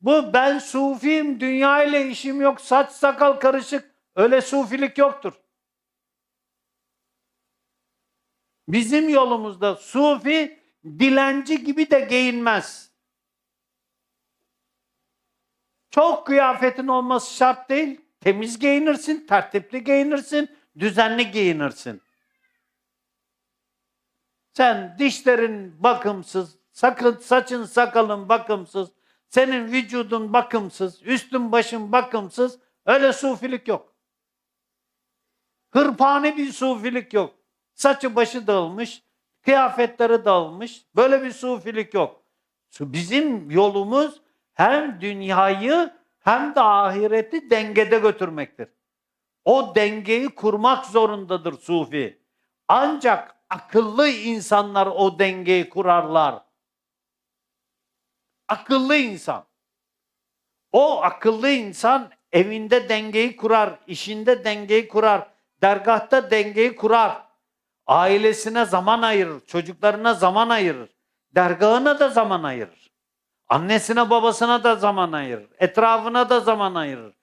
Bu ben sufiyim, dünya ile işim yok, saç sakal karışık. Öyle sufilik yoktur. Bizim yolumuzda sufi dilenci gibi de giyinmez. Çok kıyafetin olması şart değil. Temiz giyinirsin, tertipli giyinirsin, düzenli giyinirsin. Sen dişlerin bakımsız, sakın saçın sakalın bakımsız, senin vücudun bakımsız, üstün başın bakımsız, öyle sufilik yok. Hırpani bir sufilik yok. Saçı başı dağılmış, kıyafetleri dağılmış. Böyle bir sufilik yok. Bizim yolumuz hem dünyayı hem de ahireti dengede götürmektir. O dengeyi kurmak zorundadır sufi. Ancak akıllı insanlar o dengeyi kurarlar. Akıllı insan. O akıllı insan evinde dengeyi kurar, işinde dengeyi kurar, dergahta dengeyi kurar. Ailesine zaman ayırır, çocuklarına zaman ayırır, dergahına da zaman ayırır. Annesine babasına da zaman ayırır, etrafına da zaman ayırır.